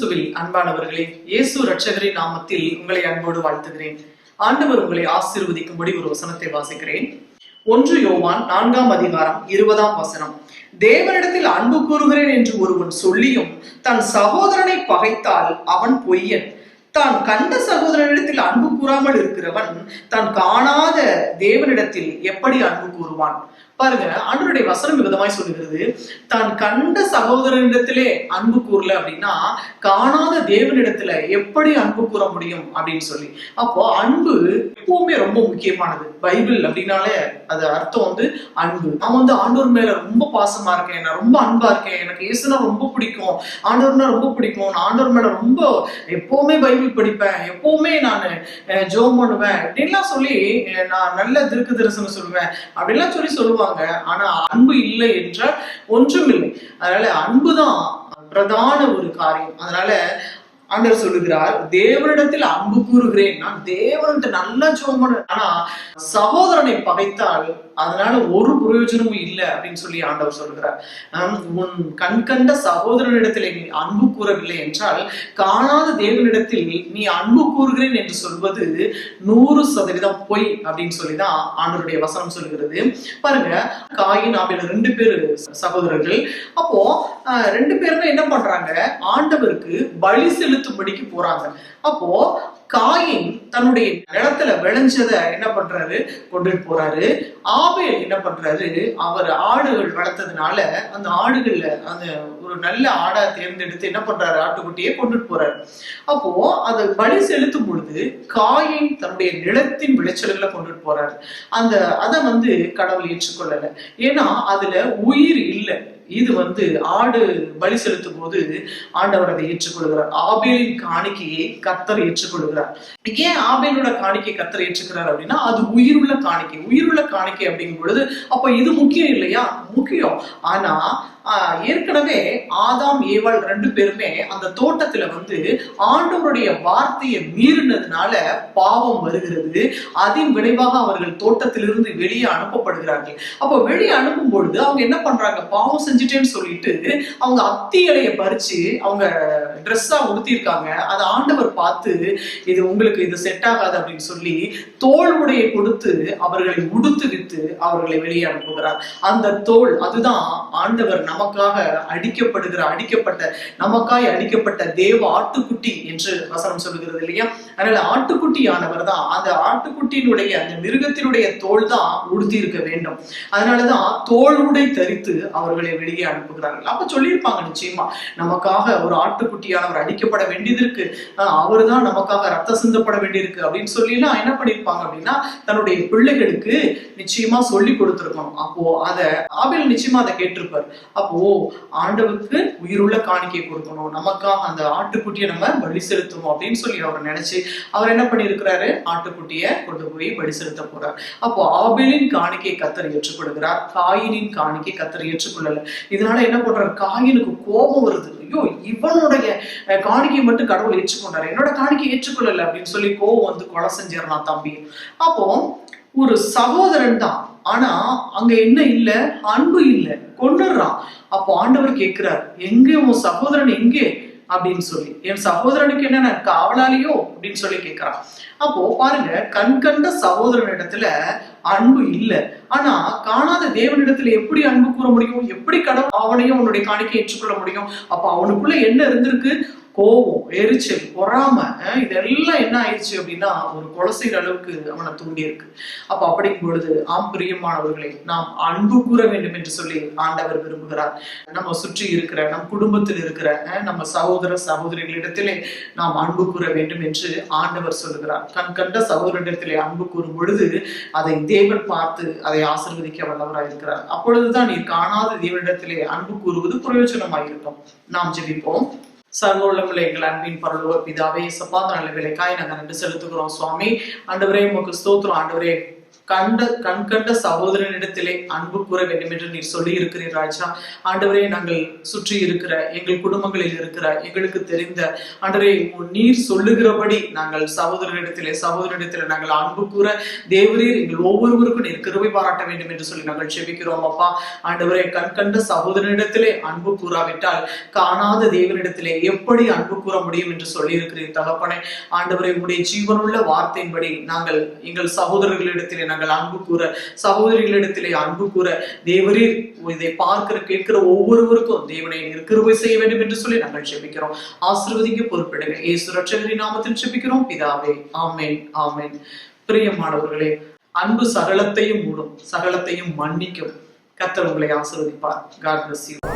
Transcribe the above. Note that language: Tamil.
கிறிஸ்துவில் அன்பானவர்களே இயேசு ரட்சகரின் நாமத்தில் உங்களை அன்போடு வாழ்த்துகிறேன். ஆண்டவர் உங்களை ஆசீர்வதிக்கும்படி ஒரு வசனத்தை வாசிக்கிறேன். ஒன்று யோவான் நான்காம் அதிகாரம் இருபதாம் வசனம். தேவனிடத்தில் அன்பு கூறுகிறேன் என்று ஒருவன் சொல்லியும் தன் சகோதரனை பகைத்தால் அவன் பொய்யன். தான் கண்ட சகோதரனிடத்தில் அன்பு கூறாமல் இருக்கிறவன் தான் காணாத தேவனிடத்தில் எப்படி அன்பு கூறுவான்? பாருங்க ஆண்டவருடைய வசனம் விதமாய் சொல்லுகிறது. தான் கண்ட சகோதரனிடத்திலே அன்பு கூறல அப்படின்னா காணாத தேவனிடத்துல எப்படி அன்பு கூற முடியும் அப்படின்னு சொல்லி. அப்போ அன்பு எப்பவுமே ரொம்ப முக்கியமானது. பைபிள் அப்படின்னாலே அது அர்த்தம் வந்து அன்பு. நான் வந்து ஆண்டோர் மேல ரொம்ப பாசமா இருக்கேன் நான் ரொம்ப அன்பா இருக்கேன் எனக்கு இயேசுனா ரொம்ப பிடிக்கும் ஆண்டோர்னா ரொம்ப பிடிக்கும் நான் ஆண்டோர் மேல ரொம்ப எப்பவுமே பைபிள் படிப்பேன் எப்பவுமே நான் ஜோம் பண்ணுவேன் அப்படின்லாம் சொல்லி நான் நல்ல திருக்கு தரிசனம் சொல்லுவேன் அப்படிலாம் சொல்லி சொல்லுவாங்க. ஆனா அன்பு இல்லை என்றால் ஒன்றும் இல்லை அதனால அன்புதான் பிரதான ஒரு காரியம். அதனால ஆண்டவர் சொல்லுகிறார் தேவனிடத்தில் அன்பு கூறுகிறேன். நான் தேவன்கிட்ட நல்லா ஜோம் ஆனா சகோதரனை பகைத்தால் அதனால ஒரு பிரயோஜனமும் இல்லை அப்படின்னு சொல்லி ஆண்டவர் சொல்லுகிறார். ஆம், உன் கண் கண்ட சகோதரனிடத்தில் நீ அன்பு கூறவில்லை என்றால் காணாத தேவனிடத்தில் நீ அன்பு கூறுகிறேன் என்று சொல்வது நூறு சதவீதம் பொய் அப்படின்னு சொல்லிதான் ஆண்டவருடைய வசனம் சொல்கிறது பாருங்க காயின் ஆபில் ரெண்டு பேர் சகோதரர்கள். அப்போ ஆஹ், ரெண்டு பேருமே என்ன பண்றாங்க ஆண்டவருக்கு பலி செலுத்தும்படிக்கு போறாங்க. அப்போ காயின் தன்னுடைய நிலத்துல விளைஞ்சத என்ன பண்றாரு? கொண்டுட்டு போறாரு. ஆபேல் என்ன பண்றாரு? அவர் ஆடுகள் வளர்த்ததுனால அந்த ஆடுகள்ல அந்த ஒரு நல்ல ஆடா தேர்ந்தெடுத்து என்ன பண்றாரு? ஆட்டுக்குட்டியை கொண்டுட்டு போறாரு. அப்போ அதை பலி செலுத்தும் பொழுது காயின் தன்னுடைய நிலத்தின் விளைச்சல்களை கொண்டுட்டு போறாரு. அந்த அதை வந்து கடவுள் ஏற்றுக்கொள்ளல. ஏன்னா அதுல உயிர் இல்லை. இது வந்து ஆடு பலி செலுத்தும் போது ஆண்டவர் அதை ஏற்றுக்கொள்கிறார். ஆபேலின் காணிக்கையை கத்தர் ஏற்றுக்கொள்கிறார். ஏன் ஆபேலோட காணிக்கை கத்தர் ஏற்றுக்கிறார் அப்படின்னா அது உயிருள்ள காணிக்கை. உயிருள்ள காணிக்கை அப்படிங்கும் பொழுது அப்ப இது முக்கியம் இல்லையா? முக்கியம். ஆனா ஏற்கனவே ஆதாம் ஏவாள் ரெண்டு பேருமே அந்த தோட்டத்துல வந்து ஆண்டவருடைய வார்த்தையை மீறினதுனால பாவம் வருகிறது. அதன் விளைவாக அவர்கள் தோட்டத்திலிருந்து வெளியே அனுப்பப்படுகிறார்கள். அப்போ வெளியே அனுப்பும் பொழுது அவங்க என்ன பண்றாங்க? பாவம் செஞ்சுட்டேன்னு சொல்லிட்டு அவங்க அத்தி இலையை பறிச்சு அவங்க ட்ரெஸ்ஸா உடுத்திருக்காங்க அதை ஆண்டவர் பார்த்து இது உங்களுக்கு இது செட் ஆகாது அப்படின்னு சொல்லி தோல் உடையை கொடுத்து அவர்களை உடுத்து வித்து அவர்களை வெளியே அனுப்புகிறார். அந்த தோல் அதுதான் ஆண்டவர் நமக்காக அடிக்கப்படுகிற அடிக்கப்பட்ட நமக்காய் அடிக்கப்பட்ட தேவ ஆட்டுக்குட்டி என்று வசனம் சொல்லுகிறது இல்லையா? அதனால ஆட்டுக்குட்டியானவர் தான் அந்த ஆட்டுக்குட்டியினுடைய அந்த மிருகத்தினுடைய தோல் தான் உடுத்தி இருக்க வேண்டும். அதனாலதான் தோல் உடை தரித்து அவர்களை வெளியே அனுப்புகிறார்கள். அப்ப சொல்லியிருப்பாங்க நிச்சயமா நமக்காக ஒரு ஆட்டுக்குட்டி ஆட்டுக்குட்டியானவர் அடிக்கப்பட வேண்டியது இருக்கு. அவர் தான் நமக்காக ரத்த சிந்தப்பட வேண்டியிருக்கு அப்படின்னு சொல்லி எல்லாம் என்ன பண்ணிருப்பாங்க அப்படின்னா தன்னுடைய பிள்ளைகளுக்கு நிச்சயமா சொல்லி கொடுத்துருக்கணும். அப்போ அத ஆபில் நிச்சயமா அதை கேட்டிருப்பார். அப்போ ஆண்டவுக்கு உயிருள்ள காணிக்கை கொடுக்கணும். நமக்காக அந்த ஆட்டுக்குட்டியை நம்ம பலி செலுத்தணும் அப்படின்னு சொல்லி அவர் நினைச்சு அவர் என்ன பண்ணியிருக்கிறாரு? ஆட்டுக்குட்டியை கொண்டு போய் பலி செலுத்த போறார். அப்போ ஆபிலின் காணிக்கை கத்தர் ஏற்றுக்கொள்கிறார். காயினின் காணிக்கை கத்தர் ஏற்றுக்கொள்ளல. இதனால என்ன பண்றாரு? காயினுக்கு கோபம் வருது. ஐயோ இவனுடைய காணிக்கை காணிக்கையை மட்டும் கடவுள் ஏற்றுக்கொண்டாரு. என்னோட காணிக்கை ஏற்றுக்கொள்ளல அப்படின்னு சொல்லி கோபம் வந்து கொலை செஞ்சிடலாம் தம்பி. அப்போ ஒரு சகோதரன் தான். ஆனா அங்க என்ன இல்ல? அன்பு இல்ல. கொண்டுடுறான் அப்போ ஆண்டவர் கேட்கிறார் எங்கே உன் சகோதரன்? எங்கே? அப்படின்னு சொல்லி. என் சகோதரனுக்கு என்னென்ன காவலாளியோ அப்படின்னு சொல்லி கேட்கிறான் அப்போ பாருங்க கண் கண்ட சகோதரனிடத்துல அன்பு இல்லை. ஆனா காணாத தேவனிடத்துல எப்படி அன்பு கூற முடியும்? எப்படி கடவுள் அவனையும் அவனுடைய காணிக்கை ஏற்றுக்கொள்ள முடியும்? அப்ப அவனுக்குள்ள என்ன இருந்திருக்கு? கோபம் எரிச்சல் பொறாம இதெல்லாம் என்ன ஆயிடுச்சு அப்படின்னா ஒரு கொலை செய்யற அளவுக்கு அவனை தூண்டி இருக்கு. அப்ப அப்படிங்கும் பொழுது ஆம் பிரியமானவர்களை நாம் அன்பு கூற வேண்டும் என்று சொல்லி ஆண்டவர் விரும்புகிறார். நம்ம சுற்றி இருக்கிற நம் குடும்பத்தில் இருக்கிற அஹ், நம்ம சகோதர சகோதரிகளிடத்திலே நாம் அன்பு கூற வேண்டும் என்று ஆண்டவர் சொல்லுகிறார். கண் கண்ட சகோதரிடத்திலே அன்பு கூறும் பொழுது அதை தேவன் பார்த்து அதை ஆசிர்வதிக்க வல்லவராக இருக்கிறார். அப்பொழுதுதான் நீ காணாத தேவனிடத்திலே அன்பு கூறுவது பிரயோஜனமாயிருக்கும். நாம் ஜெபிப்போம். சர்வோள்ளமில்லை எங்கள் அன்பின் பரலோக பிதாவே சப்பா நல்ல விலைக்காய் நாங்கள் நன்றி செலுத்துகிறோம் சுவாமி. ஆண்டவரே உமக்கு ஸ்தோத்திரம். ஆண்டவரே கண்ட கண் கண்ட சகோதரனிடத்திலே அன்பு கூற வேண்டும் என்று நீர் சொல்லி இருக்கிறீர் ராஜா. ஆண்டவரே நாங்கள் சுற்றி இருக்கிற எங்கள் குடும்பங்களில் இருக்கிற எங்களுக்கு தெரிந்த ஆண்டவரே நீர் சொல்லுகிறபடி நாங்கள் சகோதரனிடத்திலே சகோதரனிடத்திலே நாங்கள் அன்பு கூற தேவரீர் எங்கள் ஒவ்வொருவருக்கும் நீர் கிருவை பாராட்ட வேண்டும் என்று சொல்லி நாங்கள் செபிக்கிறோம் அப்பா. ஆண்டவரே கண் கண்ட சகோதரனிடத்திலே அன்பு கூறாவிட்டால் காணாத தேவனிடத்திலே எப்படி அன்பு கூற முடியும் என்று சொல்லி இருக்கிறீர் தகப்பனே. ஆண்டவரே உடைய ஜீவனுள்ள வார்த்தையின்படி நாங்கள் எங்கள் சகோதரர்களிடத்திலே நாங்கள் அன்பு கூற சகோதரிகளிடத்திலே அன்பு கூற தேவரீர் இதை பார்க்கிற கேட்கிற ஒவ்வொருவருக்கும் தேவனை நீர் கிருபை செய்ய வேண்டும் என்று சொல்லி நாங்கள் செபிக்கிறோம். ஆசீர்வதிக்க பொறுப்பிடுங்க. ஏசு ரட்சகரின் நாமத்தில் செபிக்கிறோம். பிதாவே ஆமேன் ஆமேன். பிரியமானவர்களே அன்பு சகலத்தையும் மூடும் சகலத்தையும் மன்னிக்கும். கத்தர் உங்களை ஆசிர்வதிப்பார். God bless you